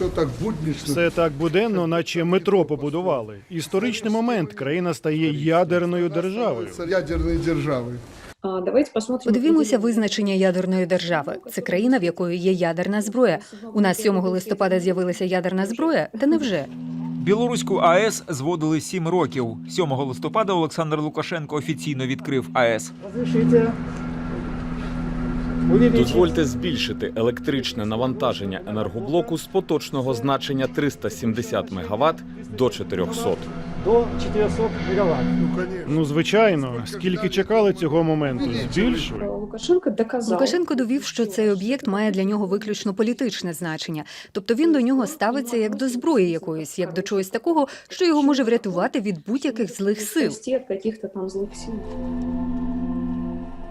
все так буднично. Все так буденно, наче метро побудували. Історичний момент країна стає ядерною державою. Це ядерної держави. А, Давайте. Подивімося визначення ядерної держави. Це країна, в якої є ядерна зброя. У нас 7 листопада з'явилася ядерна зброя. Та невже? Білоруську АЕС зводили сім років. 7 листопада Олександр Лукашенко офіційно відкрив АЕС. Дозвольте збільшити електричне навантаження енергоблоку з поточного значення 370 МВт до 400. до 400 мегаватт. Ну. Ну, звичайно, скільки чекали цього моменту, збільшує. Лукашенко доказав. Лукашенко довів, що цей об'єкт має для нього виключно політичне значення. Тобто він до нього ставиться як до зброї якоїсь, як до чогось такого, що його може врятувати від будь-яких злих сил. Спасти от каких-то там злых сил.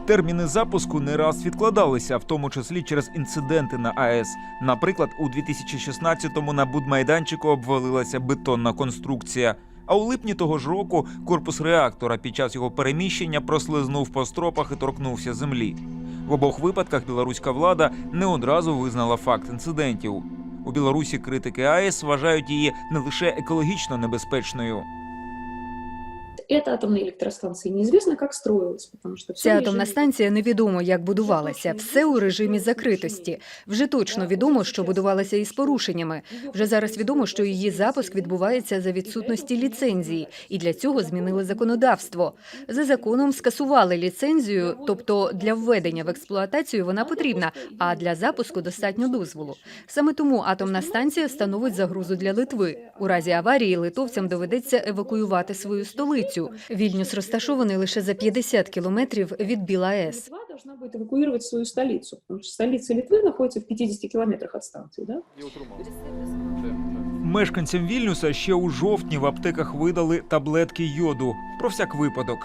Терміни запуску не раз відкладалися, в тому числі через інциденти на АЕС. Наприклад, у 2016-му на будмайданчику обвалилася бетонна конструкція. А у липні того ж року корпус реактора під час його переміщення прослизнув по стропах і торкнувся землі. В обох випадках білоруська влада не одразу визнала факт інцидентів. У Білорусі критики АЕС вважають її не лише екологічно небезпечною. Эта атомная электростанция неизвестно, как строилась, потому что всё Ця атомна режиме- станція невідомо, як будувалася. Все у режимі закритості. Вже точно відомо, що будувалася із порушеннями. Вже зараз відомо, що її запуск відбувається за відсутності ліцензії, і для цього змінили законодавство. За законом скасували ліцензію, тобто для введення в експлуатацію вона потрібна, а для запуску достатньо дозволу. Саме тому атомна станція становить загрозу для Литви. У разі аварії литовцям доведеться евакуювати свою столицю. Вільнюс розташований лише за 50 кілометрів від БілАЕС. Литва должна будет эвакуировать свою столицу, потому что столица Литвы находится в 50 километрах от станции, да? Мешканцям Вільнюса ще у жовтні в аптеках видали таблетки йоду про всяк випадок.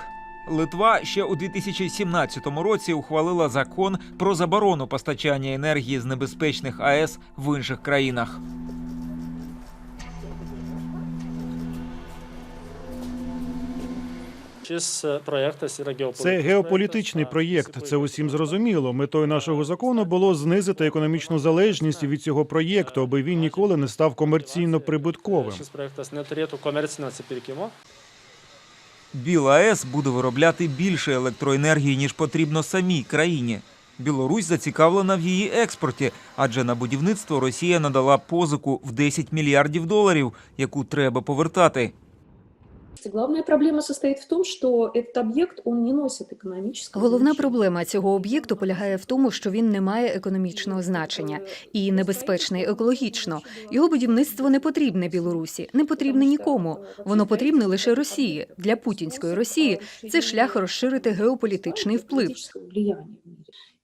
Литва ще у 2017 році ухвалила закон про заборону постачання енергії з небезпечних АЕС в інших країнах. Це геополітичний проєкт. Це усім зрозуміло. Метою нашого закону було знизити економічну залежність від цього проєкту, аби він ніколи не став комерційно прибутковим. Біла АЕС буде виробляти більше електроенергії, ніж потрібно самій країні. Білорусь зацікавлена в її експорті, адже на будівництво Росія надала позику в 10 мільярдів доларів, яку треба повертати Главная проблема состоит в том, что этот объект, он не носит экономического Головна значения. проблема цього об'єкту полягає в тому, що він не має економічного значення і небезпечний екологічно. Його будівництво не потрібне Білорусі, не потрібне нікому. Воно потрібне лише Росії. Для путінської Росії це шлях розширити геополітичний вплив.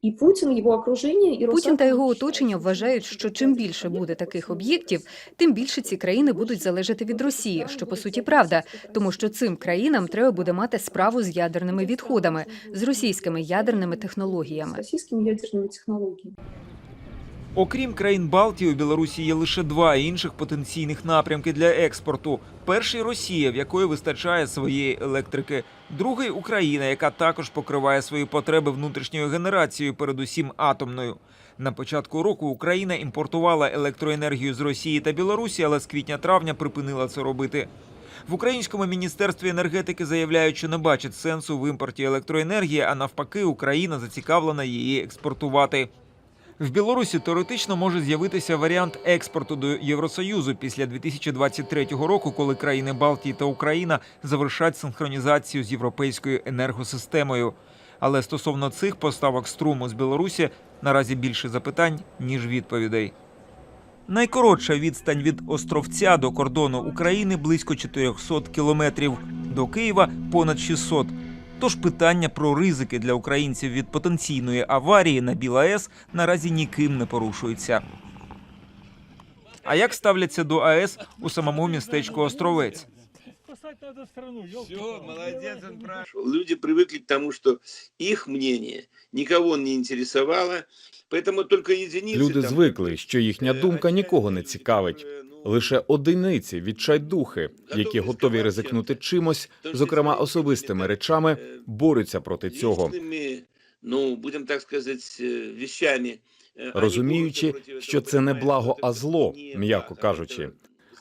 Политического Путін його окруження і Путін та його оточення вважають, що чим більше буде таких об'єктів, тим більше ці країни будуть залежати від Росії, що по суті правда, тому що цим країнам треба буде мати справу з ядерними відходами, з російськими ядерними технологіями. російськими ядерними технологиями. Окрім країн Балтії, у Білорусі є лише два інших потенційних напрямки для експорту. Перший Росія, в якої вистачає своєї електрики. Другий Україна, яка також покриває свої потреби внутрішньою генерацією, передусім атомною. На початку року Україна імпортувала електроенергію з Росії та Білорусі, але з квітня-травня припинила це робити. В українському міністерстві енергетики заявляють, що не бачать сенсу в імпорті електроенергії, а навпаки, Україна зацікавлена її експортувати. В Білорусі теоретично може з'явитися варіант експорту до Євросоюзу після 2023 року, коли країни Балтії та Україна завершать синхронізацію з європейською енергосистемою. Але стосовно цих поставок струму з Білорусі наразі більше запитань ніж відповідей. Найкоротша відстань від Островця до кордону України близько 400 кілометрів, до Києва понад 600. Тож питання про ризики для українців від потенційної аварії на БілАЕС наразі ніким не порушується. А як ставляться до АЕС у самому містечку Островець? Все, молодец, он прав. Люди привыкли к тому, что их мнение никого не интересовало, поэтому только единицы... Люди там, звикли, що їхня э, думка нікого не отчаянные, цікавить. которые, ну, Лише одиниці відчайдухи, які готові ризикнути чимось, зокрема особистими речами, борються проти цього. личными, ну, будем так сказать, э, вещами розуміючи, що це не благо, а зло, м'яко кажучи.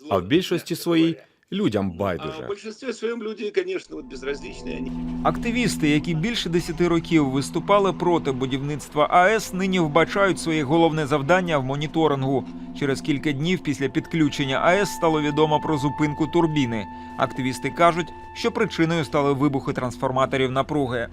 А в більшості своїй людям А в байдуже. своєму люди, звісно, вот безразличные. Активісти, які більше десяти років виступали проти будівництва АЕС, нині вбачають своє головне завдання в моніторингу. Через кілька днів після підключення АЕС стало відомо про зупинку турбіни. Активісти кажуть, що причиною стали вибухи трансформаторів напруги.